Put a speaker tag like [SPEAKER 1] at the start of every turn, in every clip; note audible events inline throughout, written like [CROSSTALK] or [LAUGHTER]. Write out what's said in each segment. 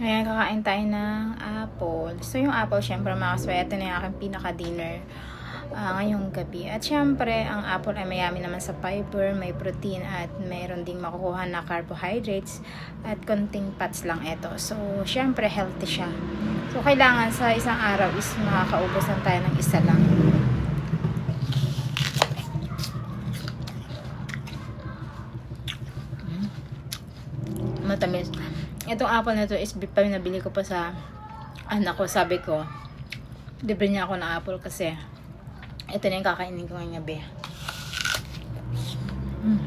[SPEAKER 1] Ngayon, kakain tayo ng apple. So, yung apple, syempre, mga kasway, ito na yung aking pinaka-dinner ah, ngayong gabi. At syempre, ang apple ay mayami naman sa fiber, may protein, at mayroon ding makukuha na carbohydrates, at konting fats lang ito. So, syempre, healthy siya. So, kailangan sa isang araw is makakaubos lang tayo ng isa lang. matamis. Itong apple na to is pa nabili ko pa sa anak ko. Sabi ko, libre niya ako ng apple kasi ito na yung kakainin ko ngayong gabi. Mm.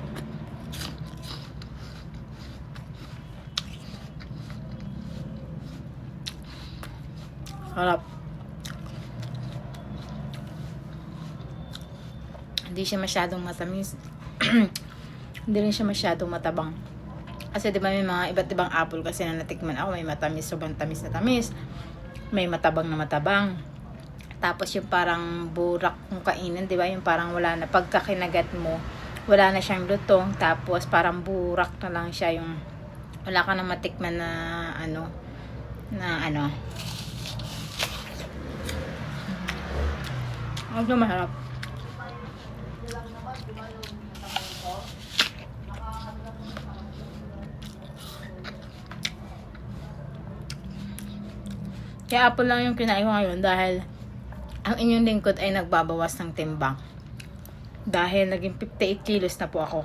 [SPEAKER 1] Harap. Hindi siya masyadong matamis. [CLEARS THROAT] Hindi rin siya masyadong matabang. Kasi di ba may mga iba't ibang apple kasi na natikman ako. May matamis, sobrang tamis na tamis. May matabang na matabang. Tapos yung parang burak kung kainin, di ba? Yung parang wala na, pagka kinagat mo, wala na siyang lutong. Tapos parang burak na lang siya yung wala ka na matikman na ano, na ano. Ang maharap. Kaya apple lang yung kinain ko ngayon dahil ang inyong lingkod ay nagbabawas ng timbang. Dahil naging 58 kilos na po ako.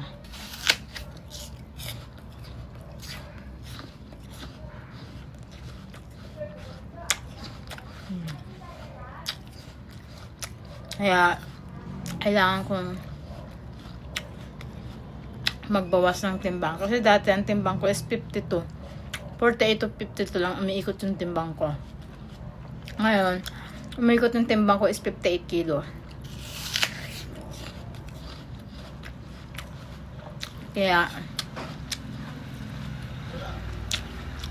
[SPEAKER 1] Kaya, kailangan kong magbawas ng timbang. Kasi dati ang timbang ko is 52. 48 to 52 lang umiikot yung timbang ko. Ngayon, umikot ng timbang ko is 58 kilo. Kaya,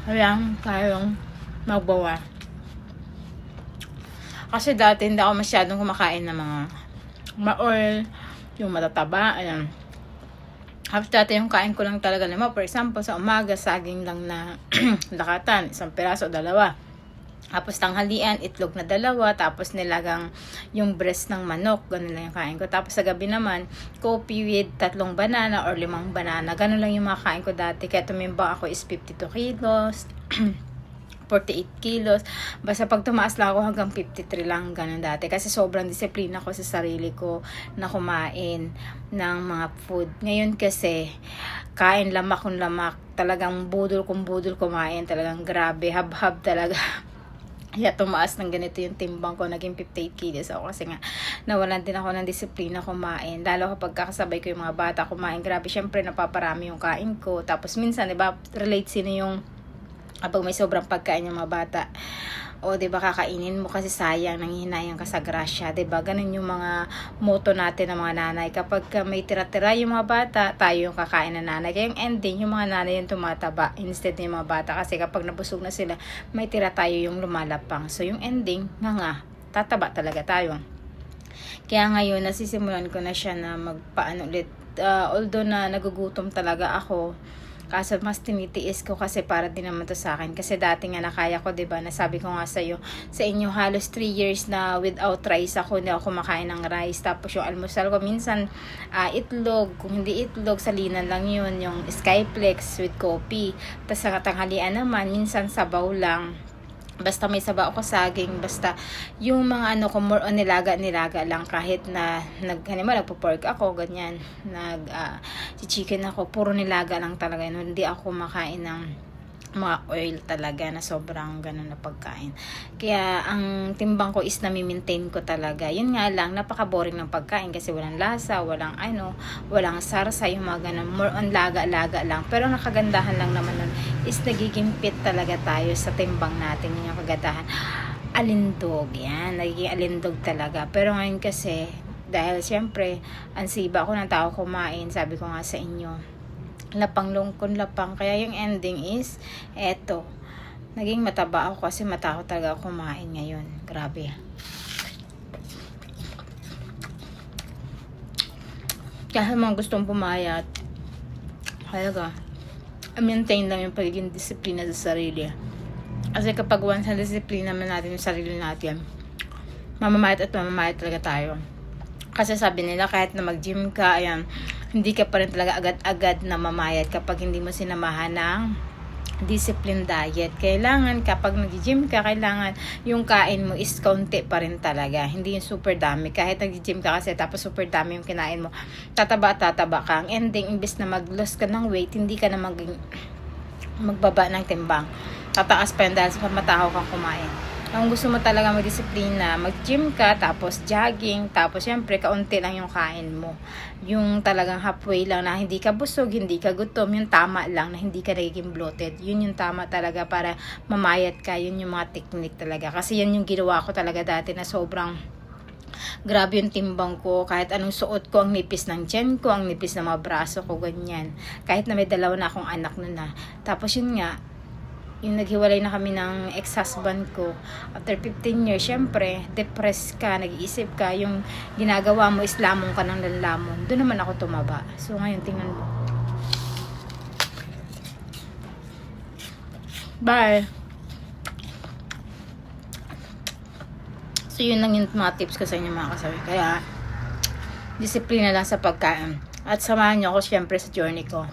[SPEAKER 1] ayan, tayong magbawa. Kasi dati hindi ako masyadong kumakain ng mga ma-oil, yung matataba, ayan. Tapos dati yung kain ko lang talaga naman, for example, sa umaga, saging lang na [CLEARS THROAT] lakatan, isang piraso, dalawa. Tapos tanghalian, itlog na dalawa, tapos nilagang yung breast ng manok, ganun lang yung kain ko. Tapos sa gabi naman, coffee with tatlong banana or limang banana, ganun lang yung mga kain ko dati. Kaya tumimbang ako is 52 kilos, [CLEARS THROAT] 48 kilos. Basta pag tumaas lang ako hanggang 53 lang, ganun dati. Kasi sobrang disiplina ko sa sarili ko na kumain ng mga food. Ngayon kasi, kain lamak kung lamak. Talagang budol kung budol kumain. Talagang grabe, hab-hab talaga. [LAUGHS] Kaya tumaas ng ganito yung timbang ko, naging 58 kilos ako kasi nga nawalan din ako ng disiplina kumain. Lalo kapag kakasabay ko yung mga bata kumain, grabe, syempre napaparami yung kain ko. Tapos minsan, di ba, relate sino yung kapag may sobrang pagkain yung mga bata o 'di ba kakainin mo kasi sayang nanghihinayang ka sa grasya. 'di ba ganun yung mga moto natin ng mga nanay. Kapag ka may tira-tira yung mga bata tayo yung kakain ng nanay. Kaya yung ending yung mga nanay yung tumataba instead yung mga bata. Kasi kapag nabusog na sila may tira tayo yung lumalapang. So yung ending nga nga tataba talaga tayo. Kaya ngayon nasisimulan ko na siya na magpaano ulit. Uh, although na nagugutom talaga ako Kaso mas tinitiis ko kasi para din naman to sa akin. Kasi dati nga nakaya ko, 'di ba? Nasabi ko nga sa iyo, sa inyo halos 3 years na without rice ako, hindi ako kumakain ng rice. Tapos yung almusal ko minsan uh, itlog, kung hindi itlog, salinan lang 'yun, yung skyplex with coffee. Tapos sa tanghalian naman, minsan sabaw lang basta may saba ako saging, basta yung mga ano ko more on nilaga nilaga lang kahit na nag halimbawa nagpo-pork ako ganyan, nag uh, chicken ako, puro nilaga lang talaga yun. Hindi ako makain ng mga oil talaga na sobrang ganun na pagkain. Kaya ang timbang ko is nami-maintain ko talaga. Yun nga lang, napaka-boring ng pagkain kasi walang lasa, walang ano, walang sarsa, yung mga ganun. More on laga-laga lang. Pero nakagandahan lang naman nun is nagiging fit talaga tayo sa timbang natin. Yun yung kagandahan. Alindog, yan. Nagiging alindog talaga. Pero ngayon kasi, dahil siyempre, ansiba ako ng tao kumain, sabi ko nga sa inyo, lapang lungkon lapang. Kaya yung ending is, eto. Naging mataba ako kasi matakot talaga ako kumain ngayon. Grabe. Kaya mga gustong pumayat, talaga, maintain lang yung pagiging disiplina sa sarili. Kasi kapag once na disiplina naman natin yung sarili natin, mamamayat at mamamayat talaga tayo. Kasi sabi nila kahit na mag-gym ka, ayan, hindi ka pa rin talaga agad-agad na mamayat kapag hindi mo sinamahan ng discipline diet. Kailangan kapag nag-gym ka, kailangan yung kain mo is kaunti pa rin talaga. Hindi yung super dami. Kahit nag-gym ka kasi tapos super dami yung kinain mo, tataba at tataba ka. Ang ending, imbes na mag-loss ka ng weight, hindi ka na maging magbaba ng timbang. Tataas pa yun dahil sa pamataho kang kumain. Kung gusto mo talaga magdisiplina, mag-gym ka, tapos jogging, tapos syempre, kaunti lang yung kain mo. Yung talagang halfway lang na hindi ka busog, hindi ka gutom, yung tama lang na hindi ka nagiging bloated. Yun yung tama talaga para mamayat ka, yun yung mga technique talaga. Kasi yan yung ginawa ko talaga dati na sobrang grabe yung timbang ko. Kahit anong suot ko, ang nipis ng tiyan ko, ang nipis ng mga braso ko, ganyan. Kahit na may dalawa na akong anak nun na. Tapos yun nga, yung naghiwalay na kami ng ex-husband ko. After 15 years, syempre, depressed ka, nag-iisip ka, yung ginagawa mo is lamong ka ng lamon. Doon naman ako tumaba. So ngayon, tingnan mo. Bye! So yun lang yung mga tips ko sa inyo mga kasabi. Kaya, disiplina lang sa pagkain. At samahan nyo ako syempre sa journey ko.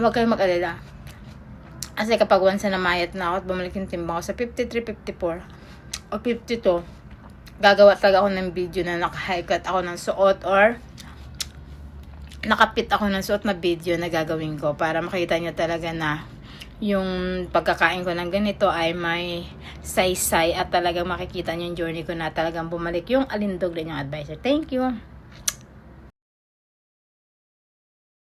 [SPEAKER 1] Huwag kayong mag-alala. Kasi kapag once na namayat na ako at bumalik yung timbang ko sa 53, 54 o 52, gagawa talaga ako ng video na naka-high cut ako ng suot or nakapit ako ng suot na video na gagawin ko para makita nyo talaga na yung pagkakain ko ng ganito ay may saysay at talagang makikita nyo yung journey ko na talagang bumalik yung alindog din yung advisor. Thank you!